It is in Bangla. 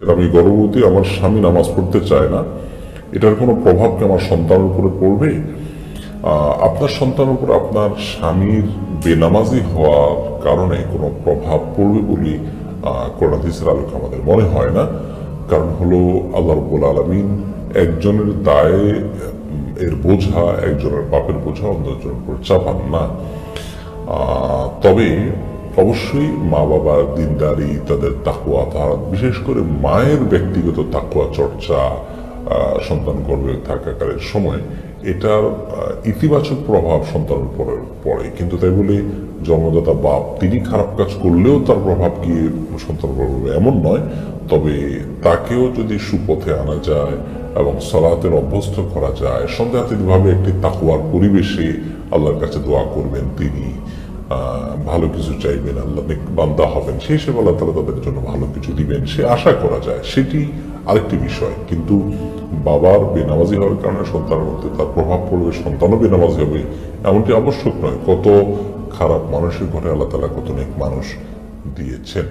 আমি গর্ভবতী, আমার স্বামী নামাজ পড়তে চায় না। এটার কোনো প্রভাব কি আমার সন্তানের উপরে পড়বে? আপনার সন্তানের উপর আপনার স্বামীর বেনামাজি হওয়ার কারণে কোনো প্রভাব পড়বে বলে করোনাদিসের আলোকে আমাদের মনে হয় না। কারণ হলো আল্লাহ রব্বুল আলমিন একজনের দায়ে, এর বোঝা, একজনের পাপের বোঝা অন্যজনের উপর চাপান না। তবে অবশ্যই মা বাবার দিনদারি, তাদের তাকুয়া, তারা বিশেষ করে মায়ের ব্যক্তিগত তাকুয়া, চর্চা সন্তান গর্ভে থাকাকালীন সময়, এটার ইতিবাচক প্রভাব সন্তানের উপরে পড়ে। কিন্তু তাই বলে জন্মদাতা বাপ, তিনি খারাপ কাজ করলেও তার প্রভাব কি সন্তান পড়বে এমন নয়, তবে তাকেও যদি সুপথে আনা যায় এবং সলাতের অভ্যস্ত করা যায় সন্দেহাতীতভাবে একটি তাকুয়ার পরিবেশে আল্লাহর কাছে দোয়া করবেন তিনি। ভালো কিছু চাইবেন, আল্লাহ বান্দা হবেন সেই হিসেবে আল্লাহ তালা তাদের জন্য ভালো কিছু দিবেন। সে আশা করা যায়, সেটি আরেকটি বিষয়। কিন্তু বাবার বেনামাজি হওয়ার কারণে সন্তানের মধ্যে তার প্রভাব পড়বে, সন্তানও বেনামাজি হবে, এমনটি আবশ্যক নয়। কত খারাপ মানুষের ঘরে আল্লাহ তালা কত অনেক মানুষ দিয়েছেন।